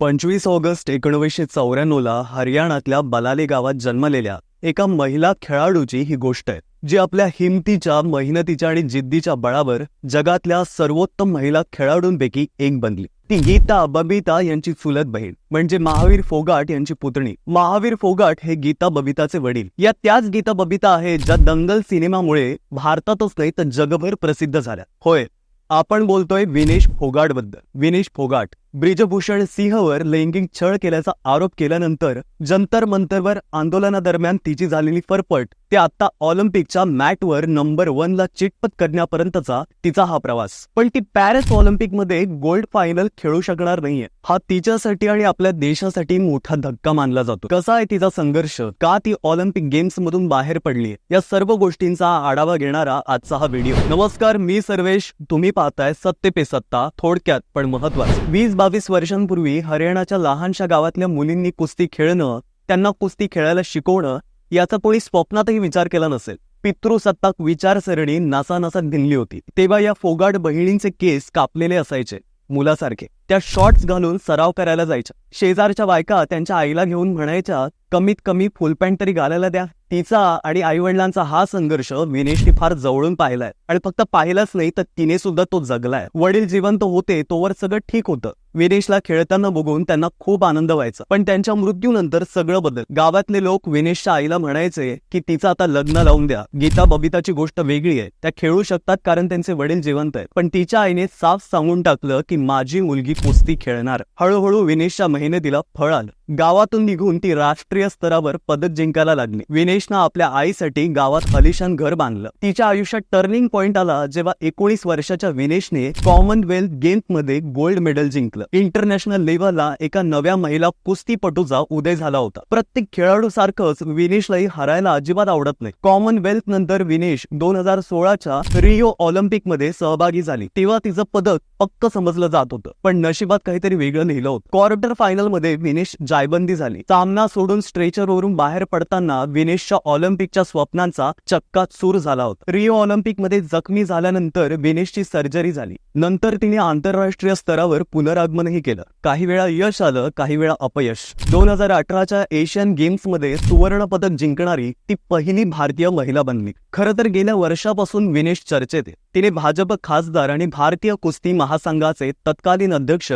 पंचवीस ऑगस्ट एकोणीसशे चौऱ्याण्णवला हरियाणातल्या बलाली गावात जन्मलेल्या एका महिला खेळाडूची ही गोष्ट आहे जी आपल्या हिमतीच्या मेहनतीच्या आणि जिद्दीच्या बळावर जगातल्या सर्वोत्तम महिला खेळाडूंपैकी एक बनली. ती गीता बबिता यांची चुलत बहीण म्हणजे महावीर फोगाट यांची पुतणी. महावीर फोगाट हे गीता बबिताचे वडील. या त्याच गीता बबिता आहेत ज्या दंगल सिनेमामुळे भारतातच नाही तर जगभर प्रसिद्ध झाल्या. होय आपण बोलतोय विनेश फोगाटबद्दल विनेश फोगाट ब्रिजभूषण सिंहवर लैंगिक छळ केल्याचा आरोप केल्यानंतर जंतर मंतरवर आंदोलनादरम्यान तिची झालेली फरफट ते आता ऑलिम्पिकच्या मॅटवर नंबर वनला चिटपट करण्यापर्यंतचा तिचा हा प्रवास. पण ती पॅरिस ऑलिम्पिकमध्ये गोल्ड फायनल खेळू शकणार नाहीये. हा तिच्यासाठी आणि आपल्या देशासाठी मोठा धक्का मानला जातो. कसा आहे तिचा संघर्ष? का ती ऑलिम्पिक गेम्स मधून बाहेर पडली या सर्व गोष्टींचा आढावा घेणारा आजचा हा व्हिडिओ. नमस्कार मी सर्वेश. तुम्ही पाहताय सत्य पे सत्ता थोडक्यात पण महत्वाचं. वीस बावीस वर्षांपूर्वी हरियाणाच्या लहानशा गावातल्या मुलींनी कुस्ती खेळणं त्यांना कुस्ती खेळायला शिकवणं याचा कोणी स्वप्नातही विचार केला नसेल. पितृसत्ताक विचारसरणी नासानासात भिनली होती. तेव्हा या फोगाट बहिणींचे केस कापलेले असायचे मुलासारखे. त्या शॉर्ट्स घालून सराव करायला जायच्या. शेजारच्या बायका त्यांच्या आईला घेऊन म्हणायच्या कमीत कमी फुल पॅन्ट तरी घालायला द्या. तिचा आणि आईवडिलांचा हा संघर्ष विनेशने फार जवळून पाहिलाय. आणि फक्त पाहिलाच नाही तर तिने सुद्धा तो जगलाय. वडील जिवंत होते तोवर सगळं ठीक होतं. विनेशला खेळताना बघून त्यांना खूप आनंद व्हायचा. पण त्यांच्या मृत्यूनंतर सगळं बदल. गावातले लोक विनेशच्या आईला म्हणायचे की तिचं आता लग्न लावून द्या. गीता बबिताची गोष्ट वेगळी आहे. त्या खेळू शकतात कारण त्यांचे वडील जिवंत आहेत. पण तिच्या आईने साफ सांगून टाकलं की माझी मुलगी कुस्ती खेळणार. हळूहळू विनेशच्या मेहनतीला फळ आलं. गावातून निघून ती राष्ट्रीय स्तरावर पदक जिंकायला लागली. विनेशनं आपल्या आईसाठी गावात अलिशान घर बांधलं. तिच्या आयुष्यात टर्निंग पॉइंट आला जेव्हा एकोणीस वर्षाच्या विनेशने कॉमनवेल्थ गेम्समध्ये गोल्ड मेडल जिंकलं. इंटरनॅशनल लेव्हलला एका नव्या महिला कुस्तीपटूचा उदय झाला होता. प्रत्येक खेळाडू सारखंच विनेशलाही हरायला अजिबात आवडत नाही. कॉमनवेल्थ नंतर विनेश दोन हजार सोळाच्या रिओ ऑलिम्पिकमध्ये सहभागी झाली. तेव्हा तिचं पदक पक्क समजलं जात होतं. पण नशिबात काहीतरी वेगळं लिहिलं होतं. क्वार्टर फायनलमध्ये विनेश जायबंदी झाली. सामना सोडून स्ट्रेचरवरून बाहेर पडताना विनेशच्या ऑलिम्पिकच्या स्वप्नांचा चक्का चूर झाला होता. रिओ ऑलिम्पिकमध्ये जखमी झाल्यानंतर विनेशची सर्जरी झाली. नंतर तिने आंतरराष्ट्रीय स्तरावर पुनरागमनही केलं. काही वेळा यश आलं काही वेळा अपयश. दोन हजार अठराच्या एशियन गेम्समध्ये सुवर्ण पदक जिंकणारी ती पहिली भारतीय महिला बनली. खरं तर गेल्या वर्षापासून विनेश चर्चेत तिने भाजप खासदार आणि भारतीय कुस्ती महासंघाचे तत्कालीन अध्यक्ष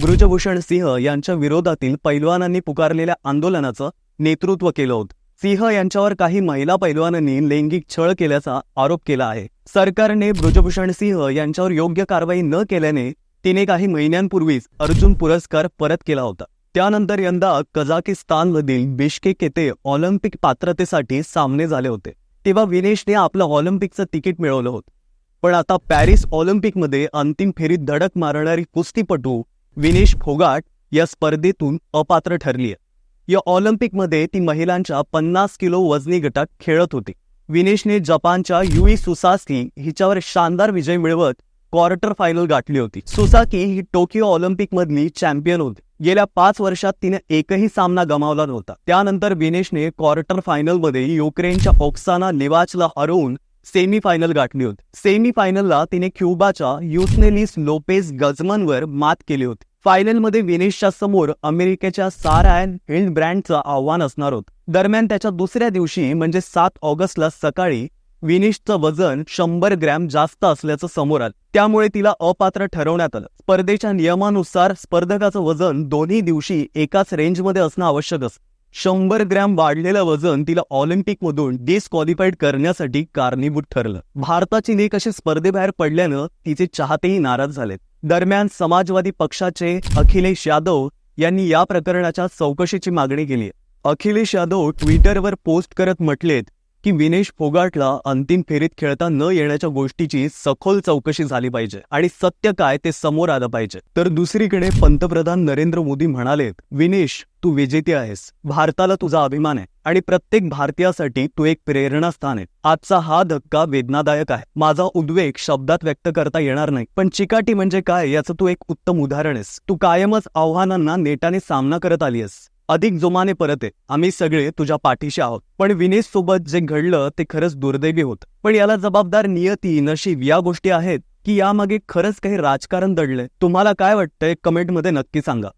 ब्रुजभूषण सिंह यांच्या विरोधातील पैलवानांनी पुकारलेल्या आंदोलनाचं नेतृत्व केलं होतं. सिंह यांच्यावर काही महिला पैलवानांनी लैंगिक छळ केल्याचा आरोप केला आहे. सरकारने ब्रुजभूषण सिंह यांच्यावर योग्य कारवाई न केल्याने तिने काही महिन्यांपूर्वीच अर्जुन पुरस्कार परत केला होता. त्यानंतर यंदा कझाकिस्तानमधील बिश्केक येथे ऑलिम्पिक पात्रतेसाठी सामने झाले होते. तेव्हा विनेशने आपलं ऑलिम्पिकचं तिकीट मिळवलं होतं. पण आता पॅरिस ऑलिम्पिकमध्ये अंतिम फेरीत धडक मारणारी कुस्तीपटू विनेश फोगाट या स्पर्धेतून अपात्र ठरली आहे या ऑलिम्पिकमध्ये ती महिलांच्या पन्नास किलो वजनी गटात खेळत होती. विनेशने जपानच्या युई सुसाकी हिच्यावर शानदार विजय मिळवत क्वार्टर फायनल गाठली होती. सुसाकी ही टोकियो ऑलिम्पिकमधली चॅम्पियन होती. गेल्या पाच वर्षात तिने एकही सामना गमावला नव्हता. त्यानंतर विनेशने क्वार्टर फायनलमध्ये युक्रेनच्या ओक्साना लिवाचला हरवून सेमी फायनल गाठली होती. सेमी फायनलला तिने क्युबाच्या युसनेलिस लोपेस गजमनवर मात केली होती. फायनलमध्ये विनेशच्या समोर अमेरिकेच्या सारायन हिल्ड ब्रँडचं आव्हान असणार होतं. दरम्यान त्याच्या दुसऱ्या दिवशी म्हणजे सात ऑगस्टला सकाळी विनिशचं वजन शंभर ग्रॅम जास्त असल्याचं समोर आलं. त्यामुळे तिला अपात्र ठरवण्यात आलं. स्पर्धेच्या नियमानुसार स्पर्धकाचं वजन दोन्ही दिवशी एकाच रेंजमध्ये असणं आवश्यक असतं. शंभर ग्रॅम वाढलेलं वजन तिला ऑलिम्पिकमधून डिस्क्वालिफाईड करण्यासाठी कारणीभूत ठरलं. भारताची लेख अशी स्पर्धेबाहेर पडल्यानं तिचे चाहतेही नाराज झालेत. दरम्यान समाजवादी पक्षाचे अखिलेश यादव यांनी या प्रकरणाच्या चौकशीची मागणी केली अखिलेश यादव ट्विटरवर पोस्ट करत म्हटलेत की विनेश फोगाटला अंतिम फेरीत खेळता न येण्याच्या गोष्टीची सखोल चौकशी झाली पाहिजे आणि सत्य काय ते समोर आलं पाहिजे. तर दुसरीकडे पंतप्रधान नरेंद्र मोदी म्हणालेत विनेश तू विजेते आहेस. भारताला तुझा अभिमान आहे आणि प्रत्येक भारतीयासाठी तू एक प्रेरणास्थान आहे. आजचा हा धक्का वेदनादायक आहे. माझा उद्वेग शब्दात व्यक्त करता येणार नाही. पण चिकाटी म्हणजे काय याचं तू एक उत्तम उदाहरण आहेस. तू कायमच आव्हानांना नेटाने सामना करत आली आहेस अधिक जोमाने परत. आहे आम्ही सगळे तुझ्या पाठीशी आहोत. पण विनेश सोबत जे घडलं ते खरंच दुर्दैवी होतं. पण याला जबाबदार नियती नशीब या गोष्टी आहेत की यामागे खरंच काही राजकारण दडलंय. तुम्हाला काय वाटतंय? कमेंटमध्ये नक्की सांगा.